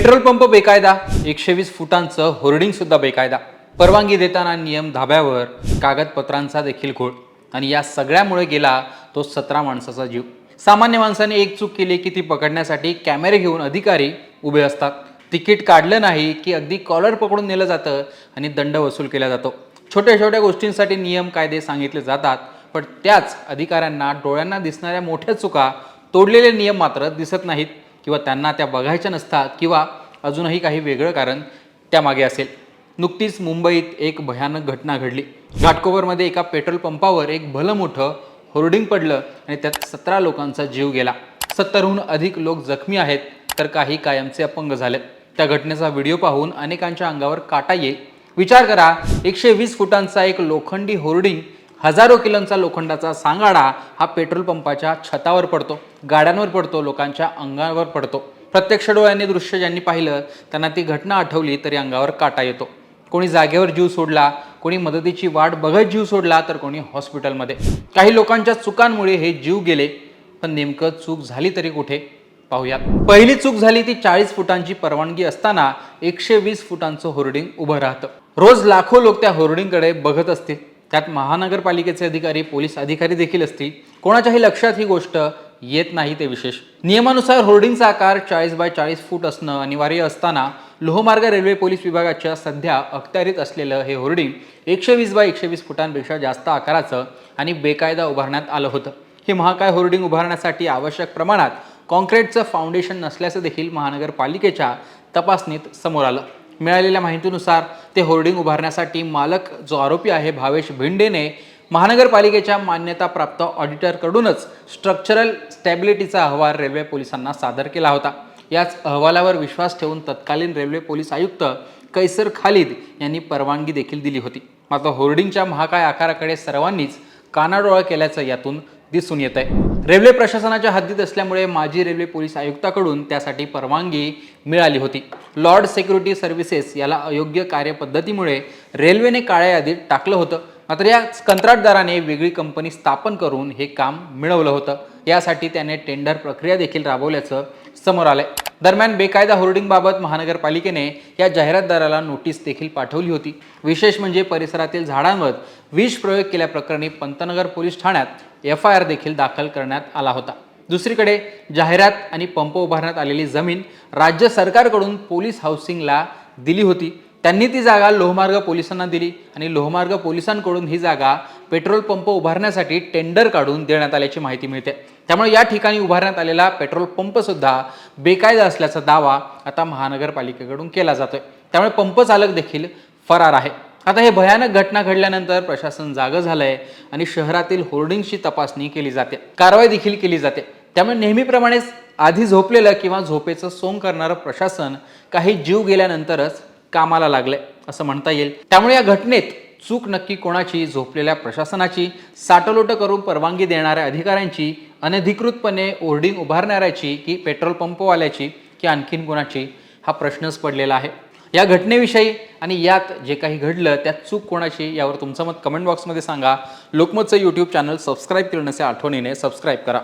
Petrol pump बेकायदा एकशे वीस फुटांचं होर्डिंग सुद्धा बेकायदा. परवानगी देताना नियम धाब्यावर कागदपत्रांचा देखील घोळ. आणि या सगळ्यामुळे गेला तो सतरा माणसाचा जीव. सामान्य माणसाने एक चूक केली की ती पकडण्यासाठी कॅमेरे घेऊन अधिकारी उभे असतात. तिकीट काढलं नाही की अगदी कॉलर पकडून नेलं जातं आणि दंड वसूल केला जातो. छोट्या छोट्या गोष्टींसाठी नियम कायदे सांगितले जातात पण त्याच अधिकाऱ्यांना डोळ्यांना दिसणाऱ्या मोठ्या चुका तोडलेले नियम मात्र दिसत नाहीत. किंवा त्यांना त्या बघायच्या नसतात किंवा अजूनही काही वेगळं कारण त्यामागे असेल. नुकतीच मुंबईत एक भयानक घटना घडली. घाटकोपरमध्ये एका पेट्रोल पंपावर एक भलं मोठं होर्डिंग पडलं आणि त्यात सतरा लोकांचा जीव गेला. सत्तरहून अधिक लोक जखमी आहेत तर काही कायमचे अपंग झालेत. त्या घटनेचा व्हिडिओ पाहून अनेकांच्या अंगावर काटा येईल. विचार करा एकशे वीस फुटांचा एक लोखंडी होर्डिंग हजारो किलोंचा लोखंडाचा सांगाडा हा पेट्रोल पंपाच्या छतावर पडतो गाड्यांवर पडतो लोकांच्या अंगावर पडतो. प्रत्यक्ष डोळ्यांनी दृश्य ज्यांनी पाहिलं त्यांना ती घटना आठवली तरी अंगावर काटा येतो. कोणी जागेवर जीव सोडला कोणी मदतीची वाट बघत जीव सोडला तर कोणी हॉस्पिटलमध्ये. काही लोकांच्या चुकांमुळे हे जीव गेले पण नेमकं चूक झाली तरी कुठे? पाहूयात. पहिली चूक झाली ती चाळीस फुटांची परवानगी असताना एकशे वीस फुटांचं होर्डिंग उभं राहतं. रोज लाखो लोक त्या होर्डिंगकडे बघत असतील. त्यात महानगरपालिकेचे अधिकारी पोलीस अधिकारी देखील असतील. कोणाच्याही लक्षात ही गोष्ट येत नाही ते विशेष. नियमानुसार होर्डिंगचा आकार चाळीस बाय चाळीस फूट असणं अनिवार्य असताना लोहमार्ग रेल्वे पोलीस विभागाच्या सध्या अखत्यारीत असलेलं हे होर्डिंग एकशे वीस बाय एकशे वीस फुटांपेक्षा जास्त आकाराचं आणि बेकायदा उभारण्यात आलं होतं. हे महाकाय होर्डिंग उभारण्यासाठी आवश्यक प्रमाणात कॉन्क्रीटचं फाउंडेशन नसल्याचं देखील महानगरपालिकेच्या तपासणीत समोर आलं. मिळालेल्या माहितीनुसार ते होर्डिंग उभारण्यासाठी मालक जो आरोपी आहे भावेश भिंडेने महानगरपालिकेच्या मान्यताप्राप्त ऑडिटरकडूनच स्ट्रक्चरल स्टॅबिलिटीचा अहवाल रेल्वे पोलिसांना सादर केला होता. याच अहवालावर विश्वास ठेवून तत्कालीन रेल्वे पोलीस आयुक्त कैसर खालिद यांनी परवानगी देखील दिली होती. मात्र होर्डिंगच्या महाकाय आकाराकडे सर्वांनीच कानाडोळा केल्याचं यातून दिसून येत आहे. रेल्वे प्रशासनाच्या हद्दीत असल्यामुळे माजी रेल्वे पोलीस आयुक्ताकडून त्यासाठी परवानगी मिळाली होती. लॉर्ड सिक्युरिटी सर्व्हिसेस याला अयोग्य कार्यपद्धतीमुळे रेल्वेने काळ्या यादीत टाकलं होतं. मात्र या कंत्राटदाराने वेगळी कंपनी स्थापन करून हे काम मिळवलं होतं. यासाठी त्याने टेंडर प्रक्रिया देखील राबवल्याचं समोर आलंय. दरम्यान बेकायदा होर्डिंगबाबत महानगरपालिकेने या जाहिरातदाराला नोटीस देखील पाठवली होती. विशेष म्हणजे परिसरातील झाडांवर विष प्रयोग केल्याप्रकरणी पंतनगर पोलीस ठाण्यात एफ आय आर देखील दाखल करण्यात आला होता. दुसरीकडे जाहिरात आणि पंप उभारण्यात आलेली जमीन राज्य सरकारकडून पोलीस हाऊसिंगला दिली होती. त्यांनी ती जागा लोहमार्ग पोलिसांना दिली आणि लोहमार्ग पोलिसांकडून ही जागा पेट्रोल पंप उभारण्यासाठी टेंडर काढून देण्यात आल्याची माहिती मिळते. त्यामुळे या ठिकाणी उभारण्यात आलेला पेट्रोल पंपसुद्धा बेकायदा असल्याचा दावा आता महानगरपालिकेकडून केला जातोय. त्यामुळे पंप चालक देखील फरार आहे. आता हे भयानक घटना घडल्यानंतर प्रशासन जागं झालंय आणि शहरातील होर्डिंगची तपासणी केली जाते. कारवाई देखील केली जाते. त्यामुळे नेहमीप्रमाणेच आधी झोपलेलं किंवा झोपेचं सोंग करणारं प्रशासन काही जीव गेल्यानंतरच कामाला लागले असं म्हणता येईल. त्यामुळे या घटनेत चूक नक्की कोणाची? झोपलेल्या प्रशासनाची. साटलोट करून परवानगी देणाऱ्या अधिकाऱ्यांची. अनधिकृतपणे ओर्डिंग उभारणाऱ्याची की पेट्रोल पंपवाल्याची की आणखीन कोणाची? हा प्रश्नच पडलेला आहे. या घटनेविषयी आणि यात जे काही घडलं त्यात चूक कोणाची यावर तुमचं मत कमेंट बॉक्समध्ये सांगा. लोकमतचं यूट्यूब चॅनल सबस्क्राईब केलं नसे आठवणीने सबस्क्राईब करा.